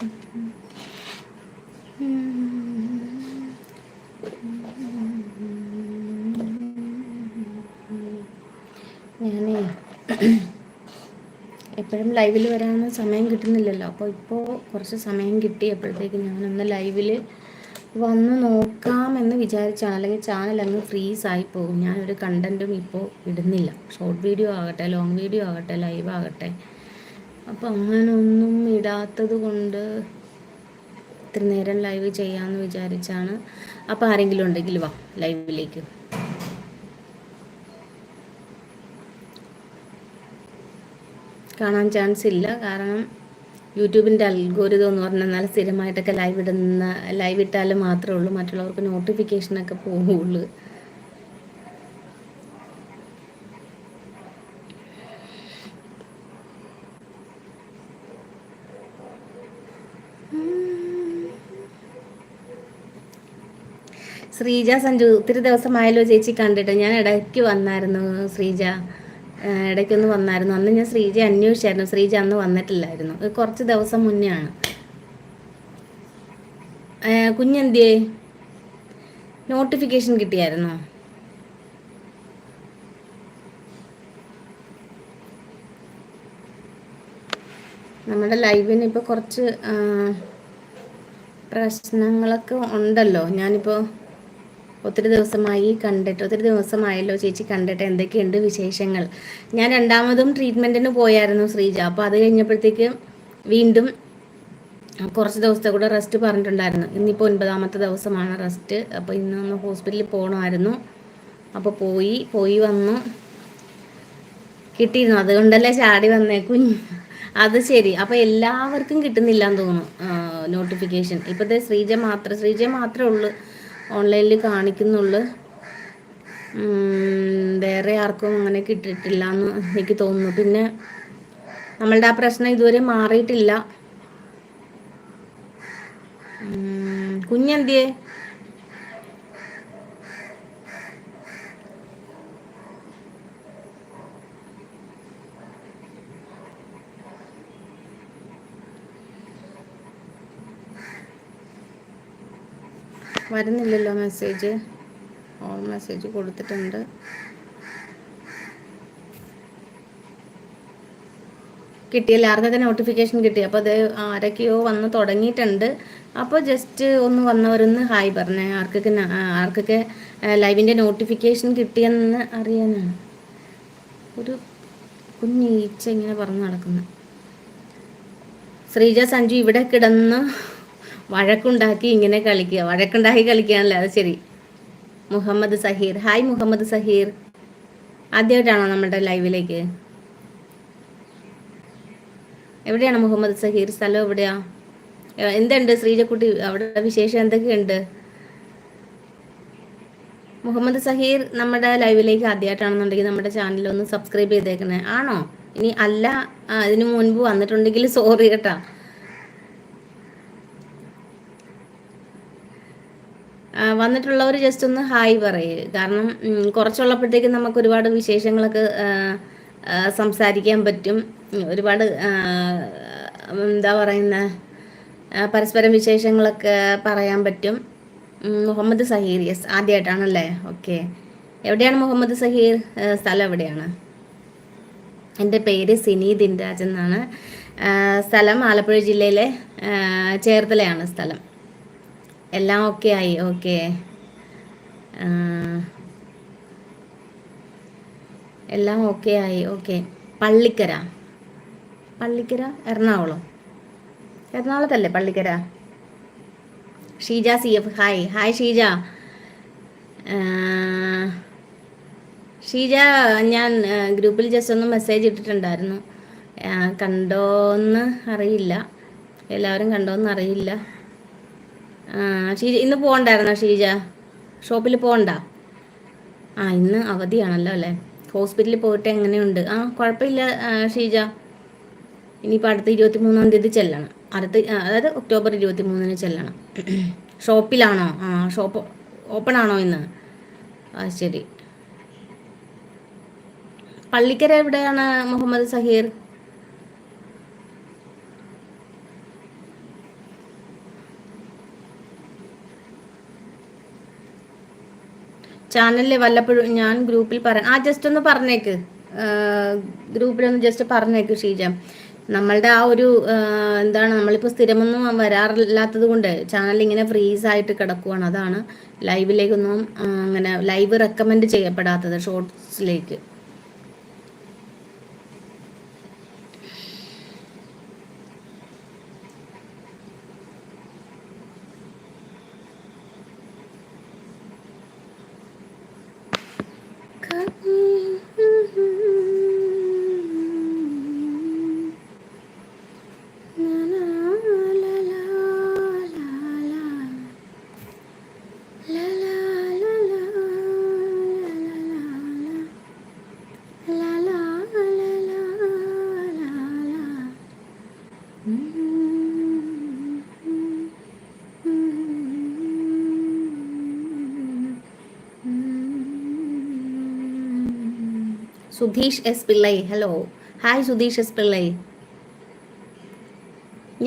ഞാനേ എപ്പോഴും ലൈവിൽ വരാൻ സമയം കിട്ടുന്നില്ലല്ലോ. അപ്പോൾ ഇപ്പോൾ കുറച്ച് സമയം കിട്ടിയപ്പോഴത്തേക്ക് ഞാനൊന്ന് ലൈവിൽ വന്ന് നോക്കാമെന്ന് വിചാരിച്ചാണ്. അല്ലെങ്കിൽ ചാനൽ അങ്ങ് ഫ്രീസ് ആയി പോകും. ഞാനൊരു കണ്ടന്റും ഇപ്പോൾ ഇടുന്നില്ല. ഷോർട്ട് വീഡിയോ ആകട്ടെ ലോങ് വീഡിയോ ആകട്ടെ ലൈവ് ആകട്ടെ. അപ്പോൾ അങ്ങനൊന്നും ഇടാത്തത് കൊണ്ട് ഇത്ര നേരം ലൈവ് ചെയ്യാമെന്ന് വിചാരിച്ചാണ്. അപ്പം ആരെങ്കിലും ഉണ്ടെങ്കിൽ വാ ലൈവിലേക്ക് കാണാൻ ചാൻസ് ഇല്ല. കാരണം യൂട്യൂബിന്റെ അൽഗോരിതം എന്ന് പറഞ്ഞാൽ നല്ല സ്ഥിരമായിട്ടൊക്കെ ലൈവ് ഇടുന്ന ലൈവ് ഇട്ടാൽ മാത്രമേ ഉള്ളൂ. മറ്റുള്ളവർക്ക് നോട്ടിഫിക്കേഷനൊക്കെ പോവുള്ളൂ. ശ്രീജ സഞ്ജു ഒത്തിരി ദിവസമായല്ലോ ചേച്ചി കണ്ടിട്ട്. ഞാൻ ഇടയ്ക്ക് വന്നായിരുന്നു ശ്രീജ. ഇടയ്ക്കൊന്ന് വന്നായിരുന്നു. അന്ന് ഞാൻ ശ്രീജ അന്വേഷിച്ചായിരുന്നു. ശ്രീജ അന്ന് വന്നിട്ടില്ലായിരുന്നു. കുറച്ച് ദിവസം മുന്നേ ആണ്. കുഞ്ഞെന്തിയേ നോട്ടിഫിക്കേഷൻ കിട്ടിയായിരുന്നോ? നമ്മുടെ ലൈവിന് ഇപ്പൊ കുറച്ച് പ്രശ്നങ്ങളൊക്കെ ഉണ്ടല്ലോ. ഞാനിപ്പോൾ ഒത്തിരി ദിവസമായി കണ്ടിട്ട് ഒത്തിരി ദിവസമായല്ലോ ചേച്ചി കണ്ടിട്ട് എന്തൊക്കെയുണ്ട് വിശേഷങ്ങൾ. ഞാൻ രണ്ടാമതും ട്രീറ്റ്മെന്റിന് പോയായിരുന്നു ശ്രീജ. അപ്പോൾ അത് കഴിഞ്ഞപ്പോഴത്തേക്ക് വീണ്ടും കുറച്ച് ദിവസത്തെ കൂടെ റെസ്റ്റ് പറഞ്ഞിട്ടുണ്ടായിരുന്നു. ഇന്നിപ്പോൾ ഒൻപതാമത്തെ ദിവസമാണ് റെസ്റ്റ് അപ്പോൾ ഇന്ന് ഒന്ന് ഹോസ്പിറ്റലിൽ പോകണമായിരുന്നു അപ്പോൾ പോയി പോയി വന്നു. കിട്ടിയിരുന്നു. അതുകൊണ്ടല്ലേ ചാടി വന്നേ കുഞ്ഞ്. അത് ശരി. അപ്പോൾ എല്ലാവർക്കും കിട്ടുന്നില്ല എന്ന് തോന്നുന്നു നോട്ടിഫിക്കേഷൻ ഇപ്പോഴത്തെ ശ്രീജ മാത്രം ശ്രീജ മാത്രമേ ഉള്ളൂ. ഓൺലൈനിൽ കാണിക്കുന്നുള്ളു. വേറെ ആർക്കും അങ്ങനെ കിട്ടിയിട്ടില്ല എന്ന് എനിക്ക് തോന്നുന്നു. പിന്നെ നമ്മളുടെ ആ പ്രശ്നം ഇതുവരെ മാറിയിട്ടില്ല. കുഞ്ഞെന്തിയേ? വരുന്നില്ലല്ലോ മെസ്സേജ്. ഓൾ മെസ്സേജ് കൊടുത്തിട്ടുണ്ട്. കിട്ടി എല്ലാവർക്കും ആർക്കൊക്കെ നോട്ടിഫിക്കേഷൻ കിട്ടി അപ്പോൾ അത് ആരൊക്കെയോ വന്ന് തുടങ്ങിയിട്ടുണ്ട്. അപ്പോൾ ജസ്റ്റ് ഒന്ന് വന്നവരൊന്ന് ഹായ് പറഞ്ഞേ. ആർക്കൊക്കെ ആർക്കൊക്കെ ലൈവിന്റെ നോട്ടിഫിക്കേഷൻ കിട്ടിയെന്ന് അറിയാനാണ്. ഒരു കുഞ്ഞീച്ച ഇങ്ങനെ പറഞ്ഞു നടക്കുന്നു. ശ്രീജ സഞ്ജു ഇവിടെ കിടന്ന് വഴക്കുണ്ടാക്കി ഇങ്ങനെ കളിക്കുക. വഴക്കുണ്ടാക്കി കളിക്കുകയാണല്ലോ? അത് ശരി. മുഹമ്മദ് സഹീർ. ഹായ് മുഹമ്മദ് സഹീർ. ആദ്യമായിട്ടാണോ നമ്മുടെ ലൈവിലേക്ക് എവിടെയാണ് മുഹമ്മദ് സഹീർ? സ്ഥലം എവിടെയാ? എന്തുണ്ട്? ശ്രീജക്കുട്ടി അവിടെ വിശേഷം എന്തൊക്കെയുണ്ട്? മുഹമ്മദ് സഹീർ നമ്മുടെ ലൈവിലേക്ക് ആദ്യമായിട്ടാണെന്നുണ്ടെങ്കിൽ നമ്മുടെ ചാനൽ ഒന്ന് സബ്സ്ക്രൈബ് ചെയ്തേക്കണേ. ആണോ? ഇനി അല്ല അതിനു മുൻപ് വന്നിട്ടുണ്ടെങ്കിൽ സോറി കേട്ടാ. വന്നിട്ടുള്ളവർ ജസ്റ്റ് ഒന്ന് ഹായ് പറയുക കാരണം കുറച്ചുള്ളപ്പോഴത്തേക്കും നമുക്ക് ഒരുപാട് വിശേഷങ്ങളൊക്കെ സംസാരിക്കാൻ പറ്റും. ഒരുപാട് എന്താ പറയുന്ന പരസ്പരം വിശേഷങ്ങളൊക്കെ പറയാൻ പറ്റും. മുഹമ്മദ് സഹീർ യെസ് ആദ്യമായിട്ടാണല്ലേ ഓക്കെ എവിടെയാണ് മുഹമ്മദ് സഹീർ? സ്ഥലം എവിടെയാണ്? എന്റെ പേര് സിനി ദിൻരാജ് എന്നാണ്. സ്ഥലം ആലപ്പുഴ ജില്ലയിലെ ചേർത്തലയാണ് സ്ഥലം. എല്ലാം ഓക്കെ ആയി ഓക്കെ എല്ലാം ഓക്കെ ആയി okay Pallikkara. Pallikkara Ernakulam. എറണാകുളത്തല്ലേ Pallikkara? Sheeja C F hi hi Sheeja. Sheeja ഞാൻ ഗ്രൂപ്പിൽ ജസ്റ്റ് ഒന്ന് മെസ്സേജ് ഇട്ടിട്ടുണ്ടായിരുന്നു. കണ്ടോന്ന് അറിയില്ല. എല്ലാവരും കണ്ടോന്ന് അറിയില്ല. ഷീജ ഇന്ന് പോകണ്ടായിരുന്നോ ഷീജ? ഷോപ്പിൽ പോകണ്ട ആ ഇന്ന് അവധിയാണല്ലോ അല്ലേ? ഹോസ്പിറ്റലിൽ പോയിട്ട് എങ്ങനെയുണ്ട്? ആ കുഴപ്പമില്ല ഷീജ. ഇനിയിപ്പോൾ അടുത്ത ഇരുപത്തി മൂന്നാം തീയതി ചെല്ലണം. അടുത്ത അതായത് ഒക്ടോബർ ഇരുപത്തി മൂന്നിന് ചെല്ലണം. ഷോപ്പിലാണോ? ആ ഷോപ്പ് ഓപ്പൺ ആണോ ഇന്ന്? ആ ശരി. പള്ളിക്കര എവിടെയാണ് മുഹമ്മദ് സഹീർ? ചാനലിൽ വല്ലപ്പോഴും ഞാൻ ഗ്രൂപ്പിൽ പറയാം ആ ജസ്റ്റ് ഒന്ന് പറഞ്ഞേക്ക്. ഗ്രൂപ്പിലൊന്ന് ജസ്റ്റ് പറഞ്ഞേക്ക് ഷീജ. നമ്മളുടെ ആ ഒരു എന്താണ് നമ്മളിപ്പോൾ സ്ഥിരമൊന്നും വരാറില്ലാത്തത് കൊണ്ട് ചാനൽ ഇങ്ങനെ ഫ്രീസ് ആയിട്ട് കിടക്കുവാണ്. അതാണ് ലൈവിലേക്കൊന്നും അങ്ങനെ ലൈവ് റെക്കമെൻഡ് ചെയ്യപ്പെടാത്തത് ഷോർട്സിലേക്ക് Sudheesh S Pillai. Hello hi Sudheesh S Pillai.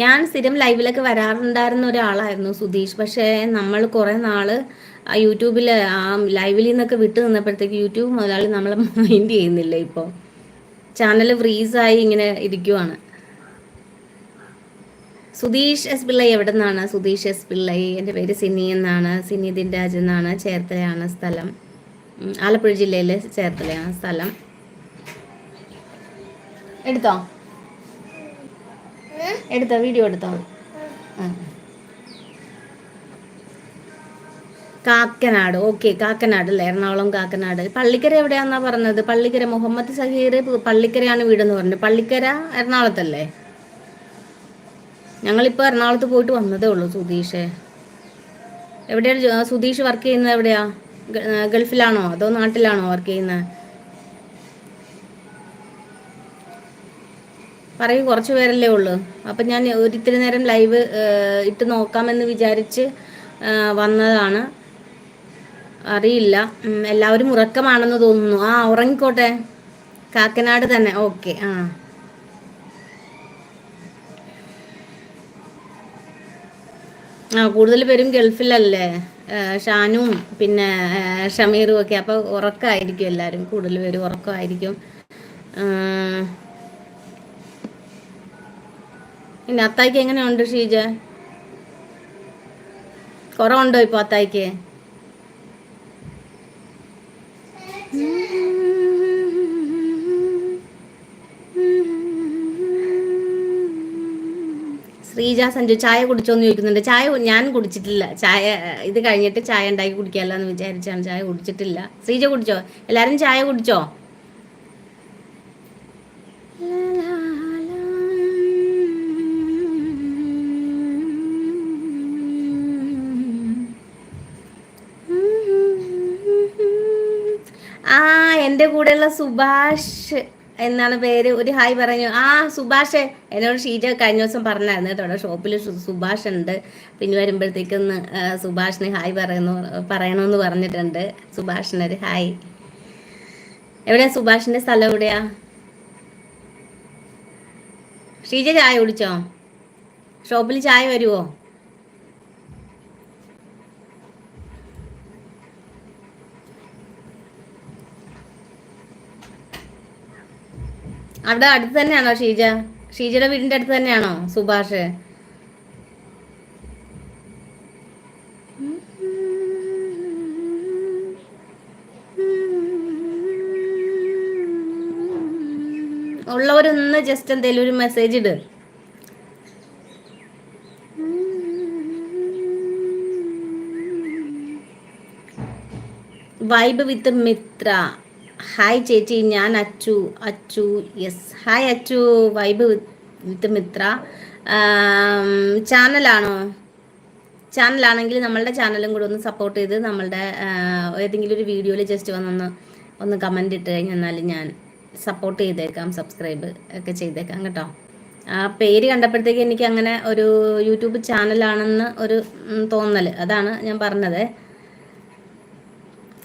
ഞാൻ സ്ഥിരം ലൈവിലൊക്കെ വരാറുണ്ടായിരുന്ന ഒരാളായിരുന്നു സുധീഷ്. പക്ഷേ നമ്മൾ കുറേ നാൾ യൂട്യൂബിൽ ആ ലൈവിൽ നിന്നൊക്കെ വിട്ടു നിന്നപ്പോഴത്തേക്ക് യൂട്യൂബ് മുതലാളി നമ്മളെ മൈൻഡ് ചെയ്യുന്നില്ല ഇപ്പോൾ ചാനൽ ഫ്രീസായി ഇങ്ങനെ ഇരിക്കുവാണ്. സുധീഷ് എസ് പിള്ളൈ എവിടെ നിന്നാണ് സുധീഷ് എസ് പിള്ളൈ. എന്റെ പേര് സിനി എന്നാണ്. സിനി ദിൻരാജ് എന്നാണ്. ചേർത്തലയാണ് സ്ഥലം. ആലപ്പുഴ ജില്ലയിലെ ചേർത്തലയാണ് സ്ഥലം. എടുത്തോ? എടുത്തോ വീഡിയോ എടുത്തോ? കാക്കനാട് ഓക്കെ കാക്കനാട് അല്ലേ? എറണാകുളം കാക്കനാട്. പള്ളിക്കര എവിടെയാന്നാ പറഞ്ഞത്? പള്ളിക്കര മുഹമ്മദ് സഹീർ പള്ളിക്കരയാണ് വീടെന്ന് പറഞ്ഞത്. പള്ളിക്കര എറണാകുളത്തല്ലേ? ഞങ്ങളിപ്പോൾ എറണാകുളത്ത് പോയിട്ട് വന്നതേ ഉള്ളൂ സുധീഷ്. എവിടെയാണ് സുധീഷ് വർക്ക് ചെയ്യുന്നത് എവിടെയാ? ഗൾഫിലാണോ? അതോ നാട്ടിലാണോ വർക്ക് ചെയ്യുന്നത്? പറയൂ കുറച്ച് പേരല്ലേ ഉള്ളൂ. അപ്പം ഞാൻ ഒരിത്തിരി നേരം ലൈവ് ഇട്ട് നോക്കാമെന്ന് വിചാരിച്ച് വന്നതാണ്. അറിയില്ല. എല്ലാവരും ഉറക്കമാണെന്ന് തോന്നുന്നു. ആ ഉറങ്ങിക്കോട്ടെ. കാക്കനാട് തന്നെ. ഓക്കെ ആ. ആ കൂടുതൽ പേരും ഗൾഫിലല്ലേ? ഷാനും പിന്നെ ഷമീറും ഒക്കെ. അപ്പോൾ ഉറക്കമായിരിക്കും എല്ലാവരും. കൂടുതൽ പേരും ഉറക്കമായിരിക്കും. പിന്നെ അത്തായിക്ക് എങ്ങനെയുണ്ട് ഷീജ? കുറവുണ്ടോ ഇപ്പൊ അത്തായിക്ക്? ശ്രീജ സഞ്ജു ചായ കുടിച്ചോന്ന് ചോദിക്കുന്നുണ്ട്. ചായ ഞാൻ കുടിച്ചിട്ടില്ല. ചായ ഇത് കഴിഞ്ഞിട്ട് ചായ ഉണ്ടാക്കി കുടിക്കാമല്ലോ എന്ന് വിചാരിച്ചാണ്. ചായ കുടിച്ചിട്ടില്ല. ശ്രീജ കുടിച്ചോ? എല്ലാരും ചായ കുടിച്ചോ? എന്റെ കൂടെയുള്ള സുഭാഷ് എന്നാണ് പേര്. ഒരു ഹായ് പറഞ്ഞു. ആ സുഭാഷ് എന്നോട് ഷീജ കഴിഞ്ഞ ദിവസം പറഞ്ഞായിരുന്നു കേട്ടോ. ഷോപ്പിൽ സുഭാഷ് ഉണ്ട്. പിന്നെ വരുമ്പോഴത്തേക്കൊന്ന് സുഭാഷിന് ഹായ് പറയുന്നു പറയണമെന്ന് പറഞ്ഞിട്ടുണ്ട്. സുഭാഷിനൊരു ഹായ്. എവിടെയാ സുഭാഷിന്റെ സ്ഥലം എവിടെയാ? ഷീജ ചായ കുടിച്ചോ? ഷോപ്പിൽ ചായ വരുമോ അവിടെ അടുത്ത് തന്നെയാണോ ഷീജ? ഷീജയുടെ വീടിന്റെ അടുത്ത് തന്നെയാണോ സുഭാഷ്? ഉള്ളവരൊന്ന് ജസ്റ്റ് എന്തെങ്കിലും ഒരു മെസ്സേജ് ഇട്. വൈബ് വിത്ത് മിത്ര ഹായ് ചേച്ചി. ഞാൻ Achu. Achu yes hi Achu. Vibe with Mitra ചാനലാണോ? ചാനലാണെങ്കിൽ നമ്മളുടെ ചാനലും കൂടെ ഒന്ന് സപ്പോർട്ട് ചെയ്ത് നമ്മളുടെ ഏതെങ്കിലും ഒരു വീഡിയോയിൽ ജസ്റ്റ് വന്നൊന്ന് ഒന്ന് കമന്റ് ഇട്ട് കഴിഞ്ഞാൽ ഞാൻ സപ്പോർട്ട് ചെയ്തേക്കാം സബ്സ്ക്രൈബ് ഒക്കെ ചെയ്തേക്കാം കേട്ടോ. ആ പേര് കണ്ടപ്പോഴത്തേക്ക് എനിക്ക് അങ്ങനെ ഒരു യൂട്യൂബ് ചാനലാണെന്ന് ഒരു തോന്നൽ അതാണ് ഞാൻ പറഞ്ഞത്.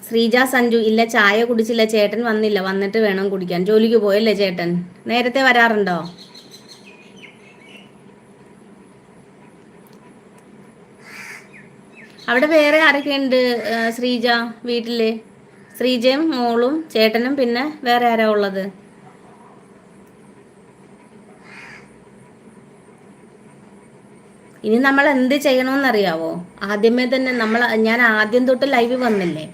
ശ്രീജ സഞ്ജു ഇല്ല ചായ കുടിച്ചില്ല ചേട്ടൻ വന്നില്ല വന്നിട്ട് വേണം കുടിക്കാൻ. ജോലിക്ക് പോയല്ലേ ചേട്ടൻ? നേരത്തെ വരാറുണ്ടോ? അവിടെ വേറെ ആരൊക്കെയുണ്ട് ശ്രീജ വീട്ടിൽ? ശ്രീജയും മോളും ചേട്ടനും പിന്നെ വേറെ ആരാ ഉള്ളത്? ഇനി നമ്മൾ എന്ത് ചെയ്യണമെന്നറിയാവോ ആദ്യമേ തന്നെ നമ്മൾ ഞാൻ ആദ്യം തൊട്ട് ലൈവ് വന്നില്ലേ?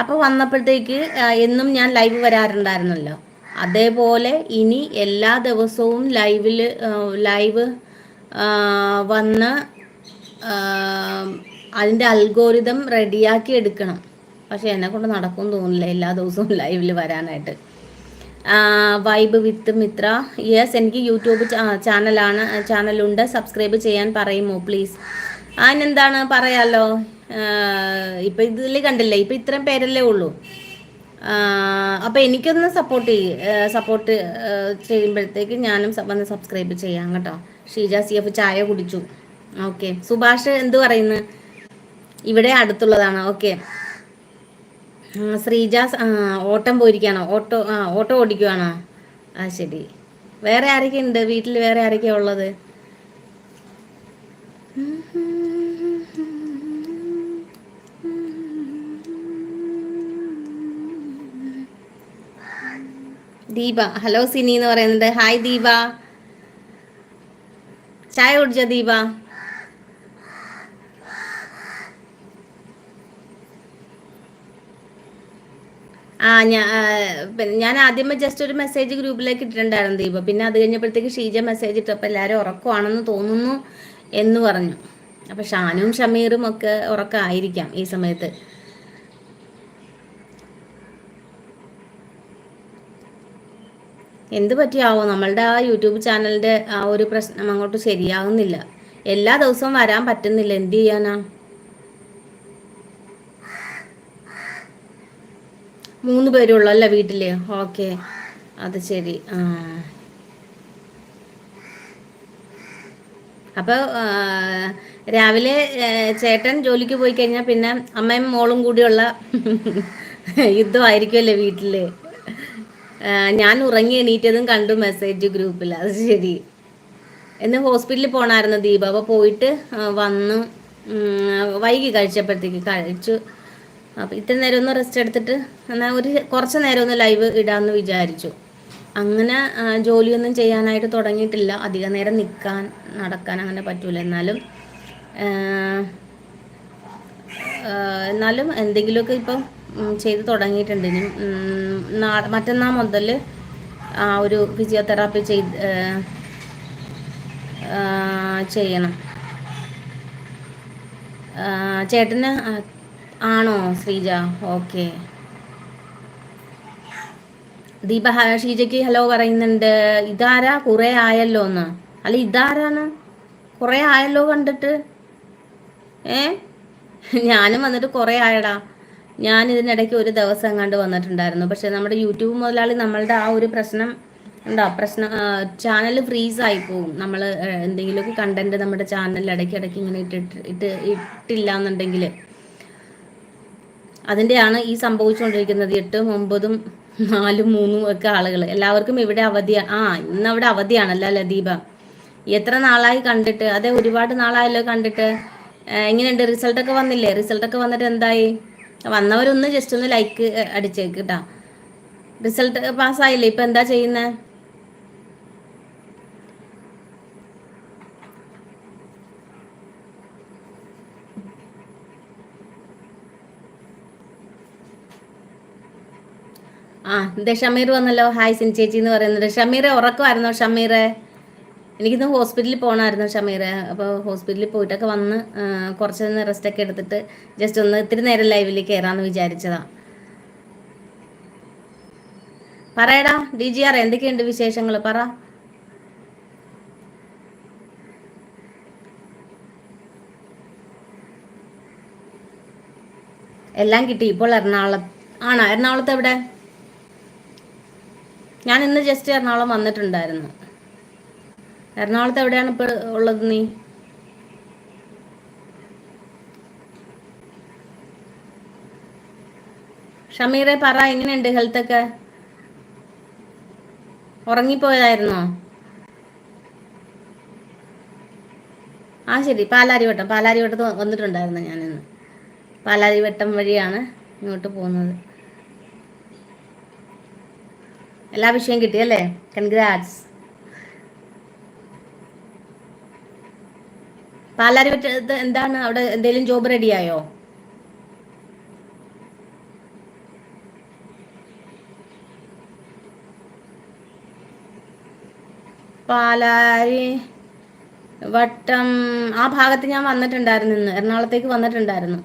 അപ്പോൾ വന്നപ്പോഴത്തേക്ക് എന്നും ഞാൻ ലൈവ് വരാറുണ്ടായിരുന്നല്ലോ. അതേപോലെ ഇനി എല്ലാ ദിവസവും ലൈവിൽ ലൈവ് വന്ന് അതിന്റെ അൽഗോരിതം റെഡിയാക്കി എടുക്കണം. പക്ഷെ എന്നെ കൊണ്ട് നടക്കും തോന്നില്ല എല്ലാ ദിവസവും ലൈവിൽ വരാനായിട്ട്. Vibe with Mitra. യെസ് എനിക്ക് യൂട്യൂബ് ചാനലാണ് ചാനലുണ്ട് സബ്സ്ക്രൈബ് ചെയ്യാൻ പറയുമോ പ്ലീസ് അതിനെന്താണ് പറയാലോ? ഇപ്പം ഇതിൽ കണ്ടില്ലേ? ഇപ്പം ഇത്രയും പേരല്ലേ ഉള്ളൂ. അപ്പോൾ എനിക്കൊന്ന് സപ്പോർട്ട് ചെയ്യ സപ്പോർട്ട് ചെയ്യുമ്പോഴത്തേക്ക് ഞാനും വന്ന് സബ്സ്ക്രൈബ് ചെയ്യാം കേട്ടോ. ഷീജ സി എഫ് ചായ കുടിച്ചു. ഓക്കെ. സുഭാഷ് എന്ത് പറയുന്നു? ഇവിടെ അടുത്തുള്ളതാണ്. ഓക്കെ. ശ്രീജ ഓട്ടം പോയിരിക്കുകയാണോ? ഓട്ടോ ആ ഓട്ടോ ഓടിക്കുവാണോ? ആ ശരി. വേറെ ആരൊക്കെ ഉണ്ട്? വീട്ടിൽ വേറെ ആരൊക്കെയാ ഉള്ളത്? ദീപ. ഹലോ സിനി എന്ന് പറയുന്നുണ്ട് ഹായ് ദീപ. ചായ കുടിച്ച ദീപ? ആ ഞാൻ ഞാൻ ആദ്യമേ ജസ്റ്റ് ഒരു മെസ്സേജ് ഗ്രൂപ്പിലേക്ക് ഇട്ടിട്ടുണ്ടായിരുന്നു ദീപ. പിന്നെ അത് കഴിഞ്ഞപ്പോഴത്തേക്ക് ഷീജ മെസ്സേജ് ഇട്ടപ്പോൾ എല്ലാവരും ഉറക്കമാണെന്ന് തോന്നുന്നു എന്ന് പറഞ്ഞു. അപ്പം ഷാനും ഷമീറും ഒക്കെ ഉറക്കമായിരിക്കാം ഈ സമയത്ത്. എന്ത് പറ്റിയാവോ നമ്മളുടെ ആ യൂട്യൂബ് ചാനലിന്റെ ആ ഒരു പ്രശ്നം അങ്ങോട്ട് ശരിയാകുന്നില്ല എല്ലാ ദിവസവും വരാൻ പറ്റുന്നില്ല. എന്ത് ചെയ്യാനാ? മൂന്ന് പേരുള്ളൂ വീട്ടിൽ? ഓക്കെ. അത് ശരി. ആ. അപ്പോൾ രാവിലെ ചേട്ടൻ ജോലിക്ക് പോയി കഴിഞ്ഞാൽ പിന്നെ അമ്മയും മോളും കൂടിയുള്ള യുദ്ധമായിരിക്കുമല്ലേ വീട്ടിൽ? ഞാൻ ഉറങ്ങി എണീറ്റതും കണ്ടു മെസ്സേജ് ഗ്രൂപ്പിൽ അത് ശരി. എന്ന് ഹോസ്പിറ്റലിൽ പോണായിരുന്നു ദീപ. അപ്പോൾ പോയിട്ട് വന്നു. വൈകി കഴിച്ചപ്പോഴത്തേക്ക് കഴിച്ചു. അപ്പോൾ ഇത്ര നേരം ഒന്ന് റെസ്റ്റ് എടുത്തിട്ട് എന്നാൽ ഒരു കുറച്ച് നേരം ഒന്ന് ലൈവ് ഇടാമെന്ന് വിചാരിച്ചു. അങ്ങനെ ജോലിയൊന്നും ചെയ്യാനായിട്ട് തുടങ്ങിയിട്ടില്ല. അധിക നേരം നിൽക്കാൻ നടക്കാൻ അങ്ങനെ പറ്റൂല. എന്നാലും എന്നാലും എന്തെങ്കിലുമൊക്കെ ഇപ്പം ചെയ്ത് തുടങ്ങിയിട്ടുണ്ട്. ഇനി മറ്റന്നാൾ മുതൽ ആ ഒരു ഫിസിയോതെറാപ്പി ചെയ്ത് ചെയ്യണം. ചേട്ടന് ആണോ ശ്രീജ? ഓക്കെ. ദീപ ഷീജയ്ക്ക് ഹലോ പറയുന്നുണ്ട്. ഇതാരാ? കുറേ ആയല്ലോ എന്ന്. അല്ല ഇതാരാണ്? കുറേ ആയല്ലോ കണ്ടിട്ട്. ഏ? ഞാനും വന്നിട്ട് കുറേ ആയടാ. ഞാൻ ഇതിനിടയ്ക്ക് ഒരു ദിവസം കണ്ട് വന്നിട്ടുണ്ടായിരുന്നു. പക്ഷേ നമ്മുടെ യൂട്യൂബ് മുതലാളി നമ്മളുടെ ആ ഒരു പ്രശ്നം എന്താ പ്രശ്നം ചാനൽ ഫ്രീസ് ആയി പോകും നമ്മൾ എന്തെങ്കിലുമൊക്കെ കണ്ടന്റ് നമ്മുടെ ചാനലിൽ ഇടയ്ക്ക് ഇടയ്ക്ക് ഇങ്ങനെ ഇട്ടിട്ട് ഇട്ട് ഇട്ടില്ല എന്നുണ്ടെങ്കിൽ അതിന്റെയാണ് ഈ സംഭവിച്ചുകൊണ്ടിരിക്കുന്നത്. എട്ടും ഒമ്പതും നാലും മൂന്നും ഒക്കെ ആളുകൾ എല്ലാവർക്കും ഇവിടെ അവധിയാണ് ആ ഇന്ന് അവിടെ അവധിയാണല്ലോ ലദീപ ദീപ? എത്ര നാളായി കണ്ടിട്ട്? അതെ ഒരുപാട് നാളായല്ലോ കണ്ടിട്ട്. എങ്ങനെയുണ്ട്? റിസൾട്ടൊക്കെ വന്നില്ലേ? റിസൾട്ടൊക്കെ വന്നിട്ട് എന്തായി? വന്നവരൊന്ന് ജസ്റ്റ് ഒന്ന് ലൈക്ക് അടിച്ചേക്ക് കേട്ടോ റിസൾട്ട് പാസ്സായില്ലേ ഇപ്പൊ എന്താ ചെയ്യുന്നത് ആ ഇതേ ഷമീർ വന്നല്ലോ. ഹായ് സിൻ ചേച്ചി എന്ന് പറയുന്നുണ്ട് ഷമീറെ ഉറക്കമായിരുന്നോ? ഷമീറെ? എനിക്കിന്ന് ഹോസ്പിറ്റലിൽ പോകണമായിരുന്നു ഷമീറ. അപ്പോൾ ഹോസ്പിറ്റലിൽ പോയിട്ടൊക്കെ വന്ന് കുറച്ച് റെസ്റ്റ് റെസ്റ്റൊക്കെ എടുത്തിട്ട് ജസ്റ്റ് ഒന്ന് ഇത്തിരി നേരം ലൈവിൽ കയറാമെന്ന് വിചാരിച്ചതാ. പറയടാ ഡി ജി ആർ എന്തൊക്കെയുണ്ട് വിശേഷങ്ങൾ പറ. എല്ലാം കിട്ടി. ഇപ്പോൾ എറണാകുളം ആണോ? എറണാകുളത്ത് എവിടെ ഞാൻ ഇന്ന് ജസ്റ്റ് എറണാകുളം വന്നിട്ടുണ്ടായിരുന്നു. എറണാകുളത്ത് എവിടെയാണ് ഇപ്പോൾ ഉള്ളത് നീ? ഷമീറെ പറ എങ്ങനെയുണ്ട് ഹെൽത്തൊക്കെ ഉറങ്ങിപ്പോയതായിരുന്നോ? ആ ശരി. പാലാരിവട്ടം പാലാരിവട്ടത്ത് വന്നിട്ടുണ്ടായിരുന്നു ഞാനിന്ന്. പാലാരിവട്ടം വഴിയാണ് ഇങ്ങോട്ട് പോകുന്നത്. എല്ലാ വിഷയം കിട്ടിയല്ലേ കൺഗ്രാറ്റ്സ് പാലാരി എന്താണ്? അവിടെ എന്തെങ്കിലും ജോബ് റെഡിയായോ പാലാരി വട്ടം ആ ഭാഗത്ത് ഞാൻ വന്നിട്ടുണ്ടായിരുന്നു ഇന്ന്. എറണാകുളത്തേക്ക് വന്നിട്ടുണ്ടായിരുന്നു.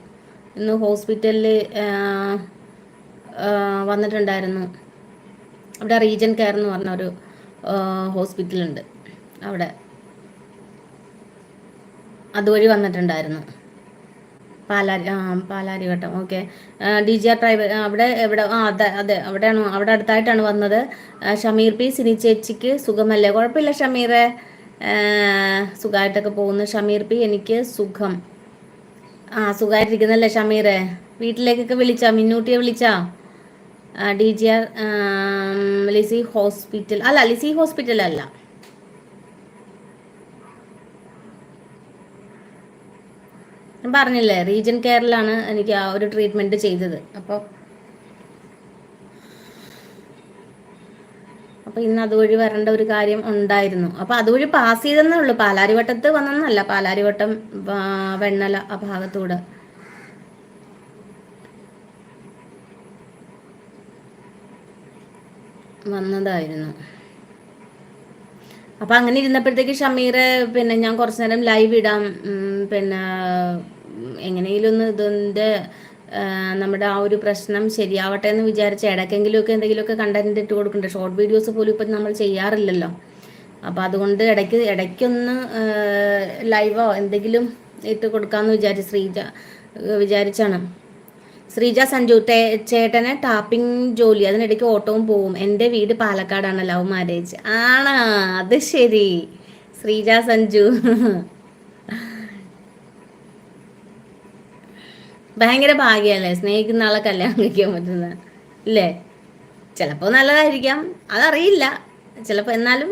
ഇന്ന് ഹോസ്പിറ്റലിൽ വന്നിട്ടുണ്ടായിരുന്നു. അവിടെ റീജൻ കെയർ എന്ന് പറഞ്ഞ ഒരു ഹോസ്പിറ്റലുണ്ട്. അവിടെ. അതുവഴി വന്നിട്ടുണ്ടായിരുന്നു. പാലാരി ആ പാലാരി ഘട്ടം okay. D G R driver അവിടെ എവിടെ ആ അതെ അതെ അവിടെയാണ് അവിടെ അടുത്തായിട്ടാണ് വന്നത്. ഷമീർ പി സിനി ചേച്ചിക്ക് സുഖമല്ലേ? കുഴപ്പമില്ല ഷമീറെ. സുഖമായിട്ടൊക്കെ പോകുന്നു. ഷമീർ പി എനിക്ക് സുഖം. ആ സുഖമായിട്ടിരിക്കുന്നല്ലേ ഷമീറെ? വീട്ടിലേക്കൊക്കെ വിളിച്ചാ? മിന്നൂട്ടിയെ വിളിച്ചാ? D G R Lissie hospital അല്ല ലിസി ഹോസ്പിറ്റൽ അല്ല ഞാൻ പറഞ്ഞില്ലേ റീജൻ കെയറിലാണ് എനിക്ക് ആ ഒരു ട്രീറ്റ്മെന്റ് ചെയ്തത്. അപ്പോൾ അപ്പോൾ ഇന്ന് അതുവഴി വരേണ്ട ഒരു കാര്യം ഉണ്ടായിരുന്നു. അപ്പോൾ അതുവഴി പാസ് ചെയ്തെന്നേ ഉള്ളൂ. പാലാരിവട്ടത്ത് വന്നെന്നല്ല. പാലാരിവട്ടം വെണ്ണല ആ ഭാഗത്തൂടെ. വന്നതായിരുന്നു. അപ്പോൾ അങ്ങനെ ഇരുന്നപ്പോഴത്തേക്ക് ഷമീർ പിന്നെ ഞാൻ കുറച്ചു നേരം ലൈവ് ഇടാം. പിന്നെ എങ്ങനെയെങ്കിലും ഒന്ന് ഇതിന്റെ നമ്മുടെ ആ ഒരു പ്രശ്നം ശരിയാവട്ടെ എന്ന് വിചാരിച്ച ഇടയ്ക്കെങ്കിലുമൊക്കെ എന്തെങ്കിലുമൊക്കെ കണ്ടന്റ് ഇട്ട് കൊടുക്കുന്നുണ്ട് ഷോർട്ട് വീഡിയോസ് പോലും ഇപ്പം നമ്മൾ ചെയ്യാറില്ലല്ലോ. അപ്പോൾ അതുകൊണ്ട് ഇടയ്ക്ക് ഇടയ്ക്കൊന്ന് ലൈവോ എന്തെങ്കിലും ഇട്ട് കൊടുക്കാമെന്ന് വിചാരിച്ച് ശ്രീജ വിചാരിച്ചാണ്. ശ്രീജ സഞ്ജു ചേട്ടന് ടാപ്പിംഗ് ജോലി അതിനിടയ്ക്ക് ഓട്ടവും പോവും. എന്റെ വീട് പാലക്കാടാണ് ലവ് മാരേജ്. ആണാ അത് ശരി. ശ്രീജ സഞ്ജു. ഭയങ്കര ഭാഗ്യല്ലേ സ്നേഹിക്കുന്ന ആളെ കല്യാണം കഴിക്കാൻ പറ്റുന്ന അല്ലേ ചിലപ്പോൾ നല്ലതായിരിക്കാം അതറിയില്ല. ചിലപ്പോൾ എന്നാലും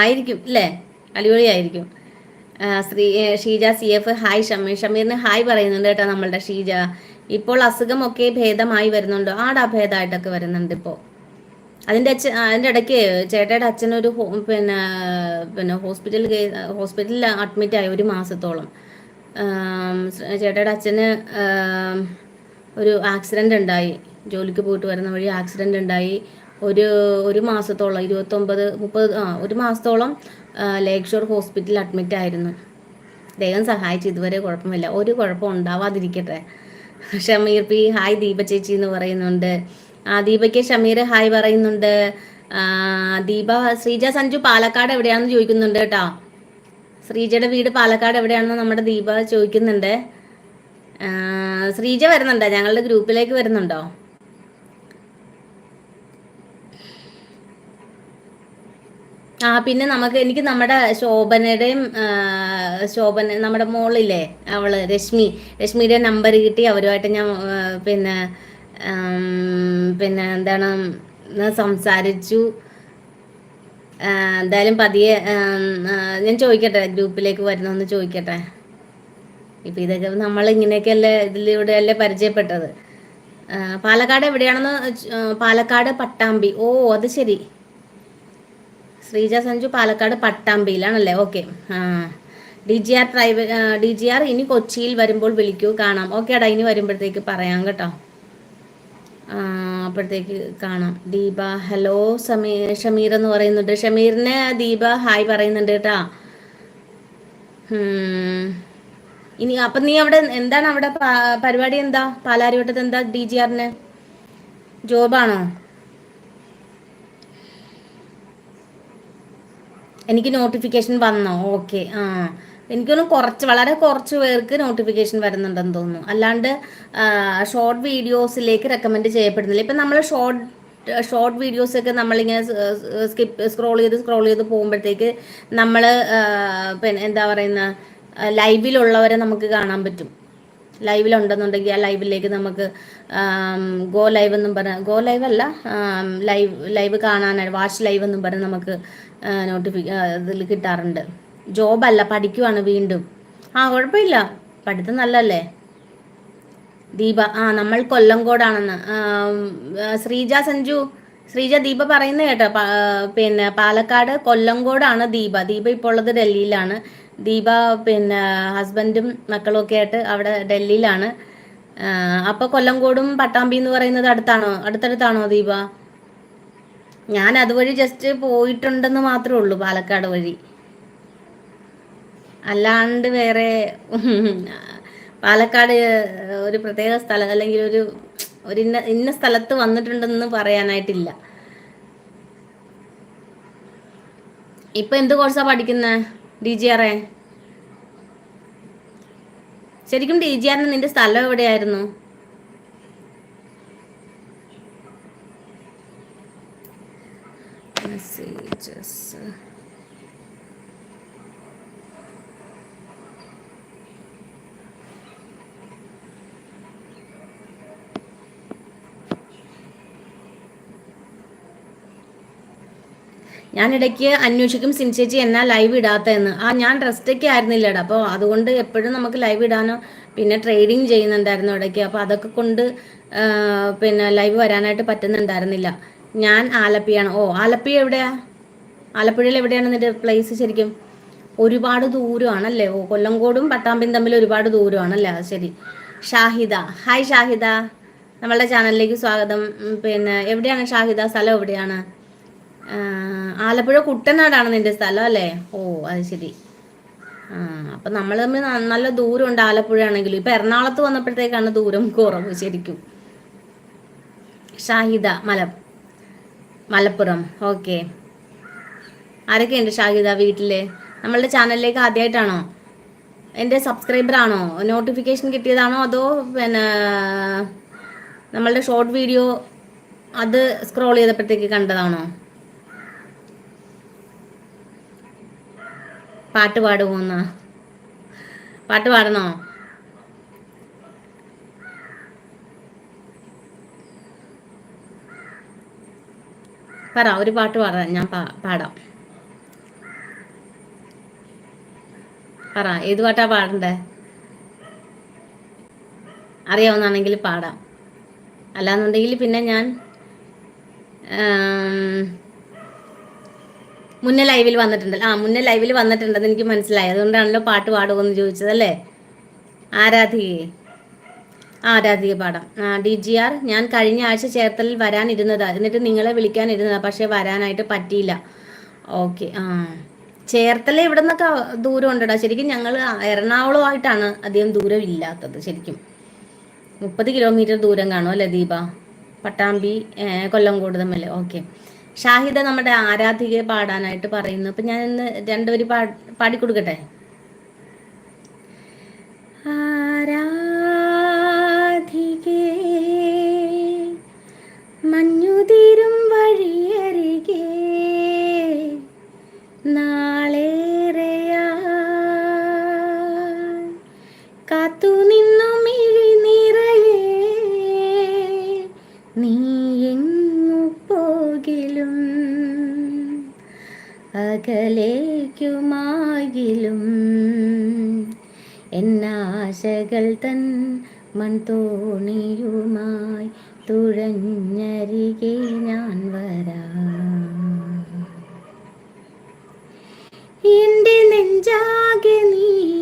ആയിരിക്കും അല്ലേ അടിപൊളിയായിരിക്കും. Sree Sheeja C F hi Shameer. ഷമീറിന് hi പറയുന്നുണ്ട് കേട്ടോ നമ്മളുടെ ഷീജ. ഇപ്പോൾ അസുഖമൊക്കെ ഭേദമായി വരുന്നുണ്ടോ. ആടാ ഭേദമായിട്ടൊക്കെ വരുന്നുണ്ട് ഇപ്പോൾ അതിന്റെ അച്ഛൻ അതിന്റെ ഇടയ്ക്ക് ചേട്ടയുടെ അച്ഛനൊരു പിന്നെ പിന്നെ ഹോസ്പിറ്റൽ ഹോസ്പിറ്റലിൽ അഡ്മിറ്റ് ആയി ഒരു മാസത്തോളം. ചേട്ടയുടെ അച്ഛന് ഒരു ആക്സിഡന്റ് ഉണ്ടായി. ജോലിക്ക് പോയിട്ട് വരുന്ന വഴി ആക്സിഡന്റ് ഉണ്ടായി. ഒരു ഒരു മാസത്തോളം ഇരുപത്തൊമ്പത് മുപ്പത് ആ ഒരു മാസത്തോളം ലേക്ക് ഷോർ ഹോസ്പിറ്റലിൽ അഡ്മിറ്റ് ആയിരുന്നു. ദൈവം സഹായിച്ചു ഇതുവരെ കുഴപ്പമില്ല. ഒരു കുഴപ്പം ഉണ്ടാവാതിരിക്കട്ടെ. ഷമീർ പി ഹായ് ദീപ ചേച്ചി എന്ന് പറയുന്നുണ്ട്. ആ ദീപയ്ക്ക് ഷമീർ ഹായ് പറയുന്നുണ്ട്. ദീപ ശ്രീജ സഞ്ജു പാലക്കാട് എവിടെയാണെന്ന് ചോദിക്കുന്നുണ്ട് കേട്ടോ. ശ്രീജയുടെ വീട് പാലക്കാട് എവിടെയാണെന്ന് നമ്മുടെ ദീപ ചോദിക്കുന്നുണ്ട്. ശ്രീജ വരുന്നുണ്ടോ? ഞങ്ങളുടെ ഗ്രൂപ്പിലേക്ക് വരുന്നുണ്ടോ? ആ പിന്നെ നമുക്ക് എനിക്ക് നമ്മുടെ ശോഭനയുടെയും ശോഭന നമ്മുടെ മോളില്ലേ അവൾ രശ്മി രശ്മിയുടെ നമ്പർ കിട്ടി അവരുമായിട്ട് ഞാൻ പിന്നെ പിന്നെ എന്താണ് സംസാരിച്ചു. എന്തായാലും പതിയെ ഞാൻ ചോദിക്കട്ടെ ഗ്രൂപ്പിലേക്ക് വരണമെന്ന് ചോദിക്കട്ടെ. ഇപ്പം ഇതൊക്കെ നമ്മൾ ഇങ്ങനെയൊക്കെയല്ലേ ഇതിലൂടെ അല്ലേ പരിചയപ്പെട്ടത് പാലക്കാട് എവിടെയാണെന്ന് പാലക്കാട് പട്ടാമ്പി. ഓ അത് ശരി. ശ്രീജ സഞ്ജു പാലക്കാട് പട്ടാമ്പിയിലാണല്ലേ? ഓക്കെ ആ. D G R private D G R ഇനി കൊച്ചിയിൽ വരുമ്പോൾ വിളിക്കൂ കാണാം. ഓക്കെ അടാ ഇനി വരുമ്പോഴത്തേക്ക് പറയാം കേട്ടോ. അപ്പോഴത്തേക്ക് കാണാം. ദീപ ഹലോ സമീ ഷമീർ എന്ന് പറയുന്നുണ്ട്. ഷമീറിന് ദീപ ഹായ് പറയുന്നുണ്ട് കേട്ടാ. ഇനി അപ്പൊ നീ അവിടെ എന്താണ് അവിടെ പരിപാടി എന്താ? പാലാരിവട്ടത്ത് എന്താ ഡി ജി ആറിന് ജോബാണോ? എനിക്ക് നോട്ടിഫിക്കേഷൻ വന്നോ? ഓക്കെ ആ. എനിക്കൊന്ന് കുറച്ച് വളരെ കുറച്ച് പേർക്ക് നോട്ടിഫിക്കേഷൻ വരുന്നുണ്ടെന്ന് തോന്നുന്നു. അല്ലാണ്ട് ഷോർട്ട് വീഡിയോസിലേക്ക് റെക്കമെൻഡ് ചെയ്യപ്പെടുന്നില്ല. ഇപ്പം നമ്മൾ ഷോർട്ട് ഷോർട്ട് വീഡിയോസൊക്കെ നമ്മളിങ്ങനെ സ്കിപ്പ് സ്ക്രോൾ ചെയ്ത് സ്ക്രോൾ ചെയ്ത് പോകുമ്പോഴത്തേക്ക് നമ്മൾ പിന്നെ എന്താ പറയുന്ന ലൈവിലുള്ളവരെ നമുക്ക് കാണാൻ പറ്റും. ലൈവിലുണ്ടെന്നുണ്ടെങ്കിൽ ആ ലൈവിലേക്ക് നമുക്ക് ഗോ ലൈവ് എന്നും പറഞ്ഞ ഗോ ലൈവ് അല്ല ലൈവ് ലൈവ് കാണാനായിട്ട് വാച്ച് ലൈവ് എന്നും പറഞ്ഞ് നമുക്ക് നോട്ടിഫിക്ക ഇതിൽ കിട്ടാറുണ്ട്. ജോബല്ല പഠിക്കുവാണ് വീണ്ടും. ആ കുഴപ്പമില്ല. പഠിത്തം നല്ലല്ലേ ദീപ ആ നമ്മൾ കൊല്ലംകോടാണെന്ന് ശ്രീജ സഞ്ജു ശ്രീജ ദീപ പറയുന്ന കേട്ടോ പിന്നെ പാലക്കാട് കൊല്ലംകോടാണ് ദീപ. ദീപ ഇപ്പോൾ ഉള്ളത് ഡൽഹിയിലാണ്. ദീപ പിന്നെ ഹസ്ബൻഡും മക്കളും ഒക്കെ ആയിട്ട് അവിടെ ഡൽഹിയിലാണ്. അപ്പൊ കൊല്ലംകോടും പട്ടാമ്പി എന്ന് പറയുന്നത് അടുത്താണോ? അടുത്തടുത്താണോ ദീപ? ഞാൻ അതുവഴി ജസ്റ്റ് പോയിട്ടുണ്ടെന്ന് മാത്രമേ ഉള്ളൂ പാലക്കാട് വഴി. അല്ലാണ്ട് വേറെ പാലക്കാട് ഒരു പ്രത്യേക സ്ഥലം അല്ലെങ്കിൽ ഒരു ഒരു ഇന്ന ഇന്ന സ്ഥലത്ത് വന്നിട്ടുണ്ടെന്ന് പറയാനായിട്ടില്ല. ഇപ്പൊ എന്ത് കോഴ്സാ പഠിക്കുന്നത് ഡി ജി ആറെ ശരിക്കും ഡി ജി ആറിന് നിന്റെ സ്ഥലം എവിടെയായിരുന്നു? മെസ്സേജസ് ഞാൻ ഇടയ്ക്ക് അന്വേഷിക്കും സിൻചേച്ചി എന്നാ ലൈവ് ഇടാത്തതെന്ന്. ആ ഞാൻ റെസ്റ്റൊക്കെ ആയിരുന്നില്ലടാ. അപ്പോൾ അതുകൊണ്ട് എപ്പോഴും നമുക്ക് ലൈവ് ഇടാനോ പിന്നെ ട്രേഡിങ് ചെയ്യുന്നുണ്ടായിരുന്നു ഇടയ്ക്ക്. അപ്പോൾ അതൊക്കെ കൊണ്ട് പിന്നെ ലൈവ് വരാനായിട്ട് പറ്റുന്നുണ്ടായിരുന്നില്ല. ഞാൻ ആലപ്പിയാണ്. ഓ ആലപ്പി എവിടെയാ? ആലപ്പുഴയിൽ എവിടെയാണ് നിന്റെ പ്ലേസ് ശരിക്കും? ഒരുപാട് ദൂരമാണല്ലേ? ഓ കൊല്ലംകോടും പട്ടാമ്പിയും തമ്മിൽ ഒരുപാട് ദൂരമാണല്ലേ? ശരി. ഷാഹിദ. ഹായ് ഷാഹിദ. നമ്മളുടെ ചാനലിലേക്ക് സ്വാഗതം. പിന്നെ എവിടെയാണ് ഷാഹിദ? സ്ഥലം എവിടെയാണ്? ആലപ്പുഴ കുട്ടനാടാണ് നിന്റെ സ്ഥലം അല്ലേ? ഓ അത് ശരി. ആ അപ്പം നമ്മൾ തമ്മിൽ നല്ല ദൂരമുണ്ട് ആലപ്പുഴ ആണെങ്കിലും ഇപ്പം എറണാകുളത്ത് വന്നപ്പോഴത്തേക്കാണ് ദൂരം കുറവ് ശരിക്കും. ഷാഹിദ മല മലപ്പുറം. ഓക്കെ. ആരൊക്കെയുണ്ട് ഷാഹിദ വീട്ടിൽ നമ്മളുടെ ചാനലിലേക്ക് ആദ്യമായിട്ടാണോ എന്റെ സബ്സ്ക്രൈബർ ആണോ നോട്ടിഫിക്കേഷൻ കിട്ടിയതാണോ അതോ പിന്നെ നമ്മളുടെ ഷോർട്ട് വീഡിയോ അത് സ്ക്രോൾ ചെയ്തപ്പോഴത്തേക്ക് കണ്ടതാണോ? പാട്ട് പാടുമോന്നാ പാട്ട് പാടണോ? പറ ഒരു പാട്ട് പാടാം ഞാൻ പാടാം. പറ ഏത് പാട്ടാ പാടണ്ടേ? അറിയാവുന്നാണെങ്കിൽ പാടാം. അല്ലാന്നുണ്ടെങ്കിൽ പിന്നെ ഞാൻ മുന്നേ ലൈവിൽ വന്നിട്ടുണ്ടല്ലോ ആ മുന്നേ ലൈവിൽ വന്നിട്ടുണ്ടെന്ന് എനിക്ക് മനസ്സിലായി. അതുകൊണ്ടാണല്ലോ പാട്ട് പാടുമെന്ന് ചോദിച്ചത് അല്ലേ ആരാധികയെ. ആരാധിക പാഠം. ഡി ജി ആർ ഞാൻ കഴിഞ്ഞ ആഴ്ച ചേർത്തലിൽ വരാനിരുന്നതാ. എന്നിട്ട് നിങ്ങളെ വിളിക്കാനിരുന്നതാ. പക്ഷെ വരാനായിട്ട് പറ്റിയില്ല. ഓക്കെ ആ. ചേർത്തല ഇവിടെ നിന്നൊക്കെ ദൂരം ഉണ്ടടാ ശരിക്കും ഞങ്ങൾ എറണാകുളമായിട്ടാണ് അധികം ദൂരം ഇല്ലാത്തത് ശരിക്കും. മുപ്പത് കിലോമീറ്റർ ദൂരം കാണും അല്ലേ ദീപ? പട്ടാമ്പി കൊല്ലംകോട് തമ്മിൽ ഓക്കെ. ഷാഹിദ നമ്മുടെ ആരാധികയെ പാടാനായിട്ട് പറയുന്നു. അപ്പൊ ഞാൻ ഇന്ന് രണ്ടുപേര് പാ പാടിക്കൊടുക്കട്ടെ? എന്നാശകൾ തൻ മൺതോണിയുമായി തുഴഞ്ഞരികെ ഞാൻ വരാം. എന്റെ നെഞ്ചാകെ നീയല്ലേ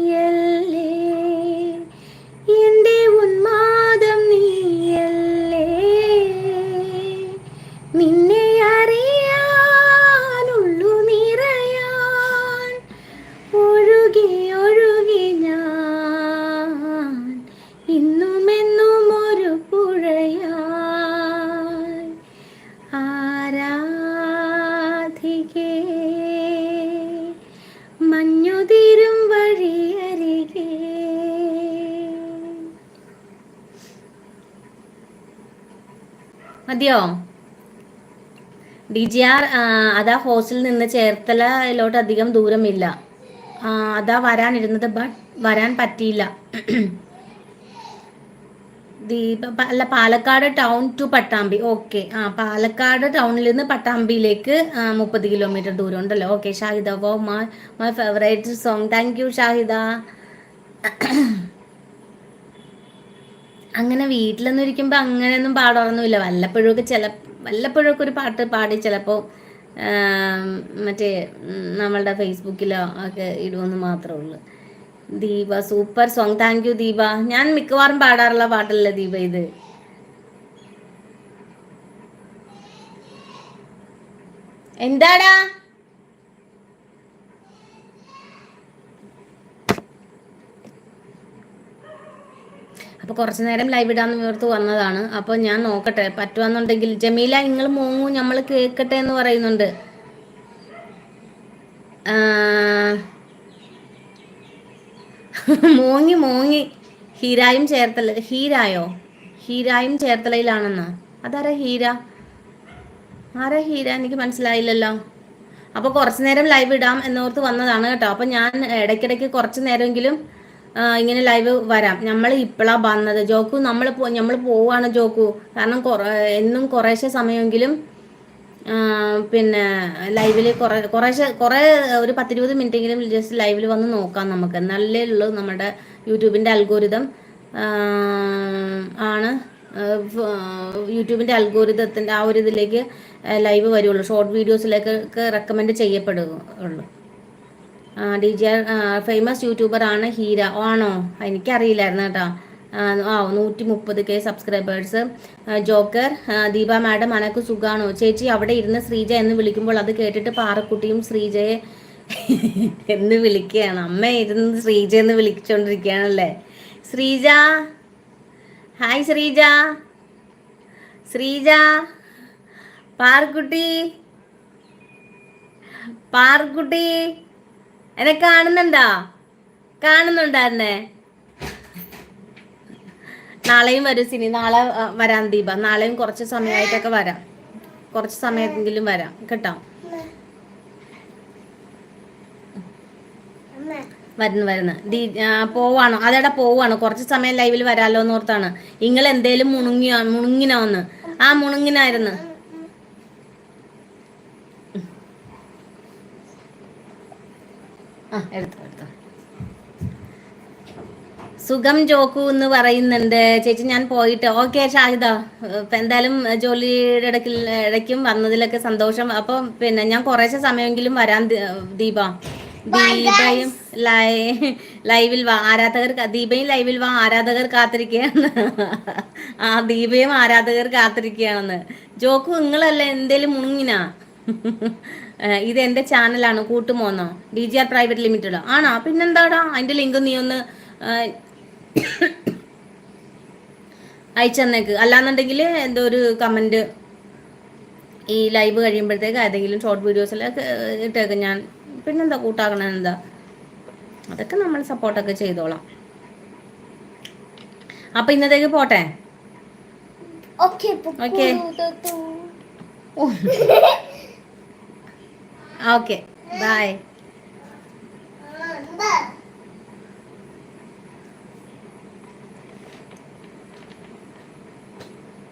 മതിയോ ഡി ജി ആർ അതാ ഹോസ്റ്റലിൽ നിന്ന് ചേർത്തലയിലോട്ട് അധികം ദൂരമില്ല. അതാ വരാനിരുന്നത് ബട്ട് വരാൻ പറ്റിയില്ല. ദീപ അല്ല Palakkad town to Pattambi. Okay. ആ പാലക്കാട് ടൗണിൽ നിന്ന് പട്ടാമ്പിയിലേക്ക് മുപ്പത് കിലോമീറ്റർ ദൂരം ഉണ്ടല്ലോ okay Shahida wow my my favourite song. Thank you Shahida. അങ്ങനെ വീട്ടിലൊന്നും ഇരിക്കുമ്പോൾ അങ്ങനെയൊന്നും പാടാറൊന്നുമില്ല വല്ലപ്പോഴൊക്കെ ചില വല്ലപ്പോഴൊക്കെ ഒരു പാട്ട് പാടി ചിലപ്പോൾ മറ്റേ നമ്മളുടെ ഫേസ്ബുക്കിലോ ഒക്കെ ഇടുമെന്ന് മാത്രമേ ഉള്ളൂ. Deepa super song. Thank you Deepa. ഞാൻ മിക്കവാറും പാടാറുള്ള പാട്ടല്ലേ ദീപ ഇത്? എന്താടാ? അപ്പോൾ കുറച്ച് നേരം ലൈവ് ഇടാന്ന് വിവർത്ത് വന്നതാണ്. അപ്പോൾ ഞാൻ നോക്കട്ടെ പറ്റുവാന്നുണ്ടെങ്കിൽ ജമീല നിങ്ങൾ മൂങ്ങു നമ്മൾ കേൾക്കട്ടെ എന്ന് പറയുന്നുണ്ട്. മൂങ്ങി മോങ്ങി. ഹീരായും ചേർത്തല ഹീരായോ? ഹീരായും ചേർത്തലയിലാണെന്ന്. അതാരാ ഹീര? ആരാ ഹീര? എനിക്ക് മനസ്സിലായില്ലല്ലോ. അപ്പോൾ കുറച്ച് നേരം ലൈവ് ഇടാം എന്നോർത്ത് വന്നതാണ് കേട്ടോ. അപ്പോൾ ഞാൻ ഇടയ്ക്കിടയ്ക്ക് കുറച്ച് നേരമെങ്കിലും ഇങ്ങനെ ലൈവ് വരാം. നമ്മൾ ഇപ്പോഴാ വന്നത്. ജോക്കു നമ്മൾ നമ്മൾ പോവാണ് ജോക്കു. കാരണം എന്നും കുറേശ്ശെ സമയമെങ്കിലും പിന്നെ ലൈവിൽ കുറേ കുറേശ്ശെ കുറേ ഒരു പത്തിരുപത് മിനിറ്റെങ്കിലും ജസ്റ്റ് ലൈവിൽ വന്ന് നോക്കാം നമുക്ക്. നല്ലേ ഉള്ളൂ നമ്മുടെ യൂട്യൂബിന്റെ അൽഗോരിതം ആണ് യൂട്യൂബിന്റെ അൽഗോരിതത്തിന്റെ ആ ഒരു ഇതിലേക്ക് ലൈവ് വരുള്ളൂ. ഷോർട്ട് വീഡിയോസിലേക്ക് റെക്കമെൻഡ് ചെയ്യപ്പെടുകയുള്ളൂ. ഡി ജെ ഫേമസ് യൂട്യൂബർ ആണ് ഹീര. ആണോ? എനിക്കറിയില്ലായിരുന്നു കേട്ടോ. ആ, നൂറ്റി മുപ്പത് K subscribers joker Deepa madam അനക്ക് സുഖാണോ? ചേച്ചി അവിടെ ഇരുന്ന് ശ്രീജ എന്ന് വിളിക്കുമ്പോൾ അത് കേട്ടിട്ട് പാറക്കുട്ടിയും ശ്രീജയെ എന്ന് വിളിക്കുകയാണ്. അമ്മ ഇരുന്ന് ശ്രീജ എന്ന് വിളിച്ചുകൊണ്ടിരിക്കുകയാണല്ലേ ശ്രീജ? ഹായ് ശ്രീജ. ശ്രീജ? പാർക്കുട്ടി പാർക്കുട്ടി എന്നെ കാണുന്നുണ്ടോ? കാണുന്നുണ്ടായിരുന്നേ? നാളെയും വരും സിനി. നാളെ വരാം ദീപ. നാളെയും കുറച്ച് സമയമായിട്ടൊക്കെ വരാം. കുറച്ച് സമയത്തെങ്കിലും വരാം. കേട്ടോ? വരുന്നു വരുന്നു. ദീ പോവാണോ. അതെടാ പോവാണ്. കുറച്ച് സമയം ലൈവിൽ വരാലോ എന്ന് ഓർത്താണ് നിങ്ങൾ എന്തേലും മുണുങ്ങിയോ മുണുങ്ങിനോ ഒന്ന് ആ മുണുങ്ങിനായിരുന്നു. എടുത്തു എടുത്തു. സുഖം ജോക്കു എന്ന് പറയുന്നുണ്ട്. ചേച്ചി ഞാൻ പോയിട്ട് ഓക്കെ ഷാഹിദ. ഇപ്പം എന്തായാലും ജോലിയുടെ ഇടയ്ക്ക് ഇടയ്ക്കും വന്നതിലൊക്കെ സന്തോഷം. അപ്പം പിന്നെ ഞാൻ കുറേശ്ശെ സമയമെങ്കിലും വരാൻ ദീപ. ദീപയും ലൈ- ലൈവിൽ വാ ആരാധകർ ദീപയും ലൈവിൽ വാ ആരാധകർ കാത്തിരിക്കുകയാണ്. ആ ദീപയും ആരാധകർ കാത്തിരിക്കുകയാണെന്ന്. ജോക്കു നിങ്ങളല്ലേ എന്തേലും മുണുങ്ങിനാ ഏഹ് ഇത് എന്റെ ചാനലാണ് കൂട്ടുമോന്നോ? D G R private limited? ആണോ? പിന്നെന്താടാ? അതിന്റെ ലിങ്ക് നീ ഒന്ന് അയച്ചെന്നേക്ക്. അല്ലാന്നുണ്ടെങ്കിൽ എന്തോ ഒരു കമന്റ് ഈ ലൈവ് കഴിയുമ്പോഴത്തേക്ക് ഏതെങ്കിലും ഷോർട്ട് വീഡിയോസ് വീഡിയോസിലൊക്കെ ഇട്ടേക്ക് ഞാൻ. പിന്നെന്താ കൂട്ടാക്കണം എന്താ അതൊക്കെ നമ്മൾ സപ്പോർട്ടൊക്കെ ചെയ്തോളാം. അപ്പൊ ഇന്നത്തേക്ക് പോട്ടെ? Okay okay Okay, bye.